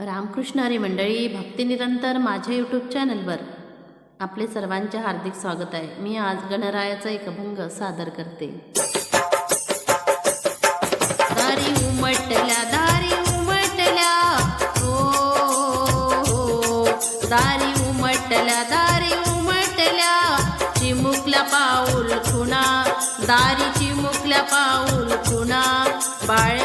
रामकृष्ण हरी मंडळी भक्तिनिरंतर माझ्या यूट्यूब चॅनलवर आपले सर्वांचे हार्दिक स्वागत आहे. मी आज गणरायाचा एक अभंग सादर करते. दारी उमटल्या दारी उमटल्या. हो. हो, हो. दारी उमटल्या दारी उमटल्या. चिमुकल्या पाऊल खुणा दारी चिमुकल्या पाऊल खुणा. बाळ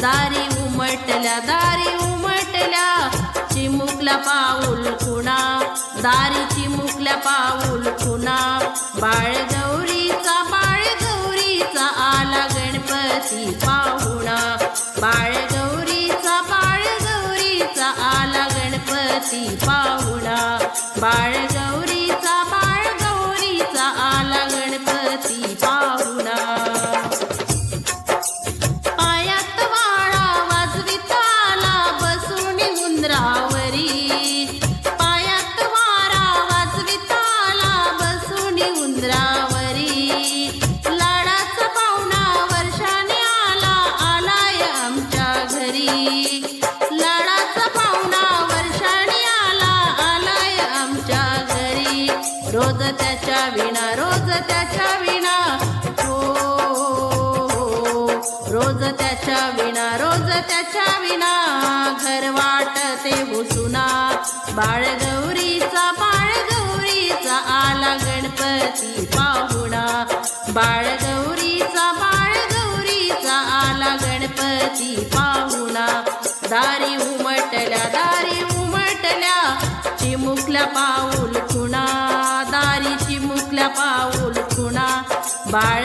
दारी उमटल्या दारी उमटल्या. चिमुकल्या पाऊल खुणा दारी चिमुकल्या पाऊल खुणा. बाळ गौरीचा बाळ गौरीचा आला गणपती पाहुणा. बाळ गौरीचा बाळ गौरीचा आला गणपती पाहुणा. बाळ बसून उंदरावरी पायात वारा वाजवीत आला बसून उंदरावरी. लाडाचा पाहुणा वर्षाने आला आलाय आमच्या घरी. लाडाचा पाहुणा वर्षाने आला आलाय आमच्या घरी. रोज त्याच्या विणा रोज त्याच्या विणा. हो, हो, हो, हो. रोज त्याच्या विणा. त्याच्या विना घर वाटते बसुना. बाळ गौरीचा बाळ गौरीचा आला गणपती पाहुणा. बाळ गौरीचा बाळ गौरीचा आला गणपती पाहुणा. दारी उमटल्या दारी उमटल्या चिमुकल्या पाऊल खुणा. दारी चिमुकल्या पाऊल खुणा. बाळ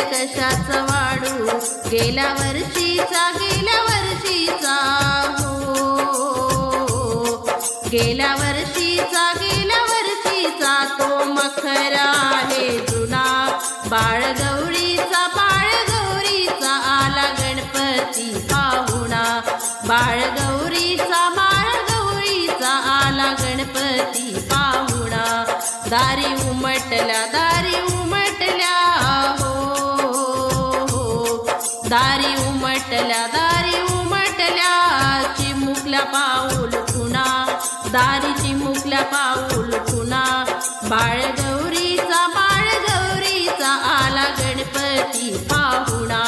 कशाचं वाढू गेल्या वर्षीचा गेल्या वर्षीचा हो. गेल्या वर्षीचा गेल्या वर्षीचा तो मखरा आहे जुना. बाळ गौरीचा बाळ गौरीचा आला गणपती पाहुणा. बाळ गौरीचा बाळ गौरीचा आला गणपती पाहुणा. दारी उमटल्या उमटल्या दारी उमटल्या चिमुकल्या पाऊल खुणा दारी चिमुकल्या पाऊल खुणा बाळ गौरीचा बाळ गौरीचा आला गणपती पाहुणा.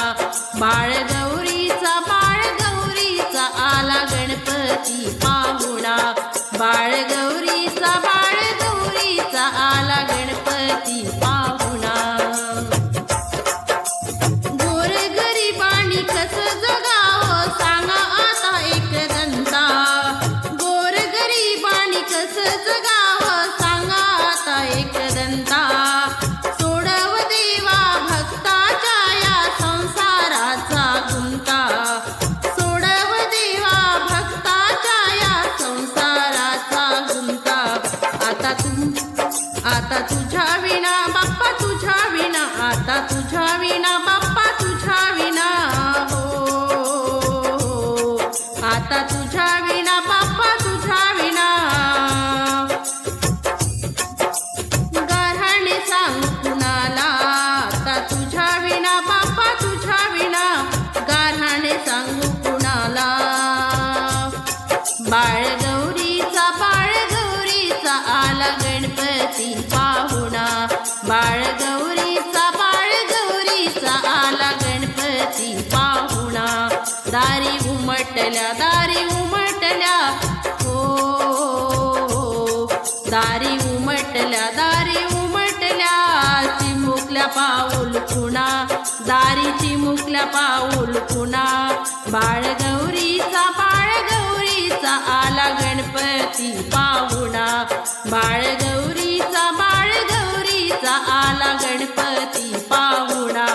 बाळ गौरीचा बाळ गौरीचा आला गणपती बाळगौरीचा बाळगौरीचा आला गणपती पाहुणा. बाळगौरीचा बाळगौरीचा आला गणपती पाहुणा. दारी उमटल्या दारी उमटल्या. हो दारी उमटल्या दारी उमटल्या. चिमुकल्या पाऊल खुणा. दारी चिमुकल्या पाऊल खुणा. बाळगौरीचा आला गणपती पाहुणा बाळगौरीचा बाळगौरीचा आला गणपती पाहुणा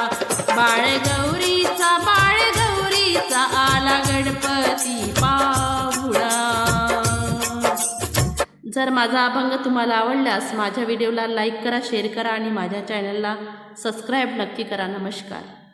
बाळगौरीचा बाळगौरीचा आला गणपती पाहुणा जर माझा अभंग तुम्हाला आवडल्यास माझ्या व्हिडिओला लाईक करा शेअर करा आणि माझ्या चॅनलला सबस्क्राईब नक्की करा. नमस्कार.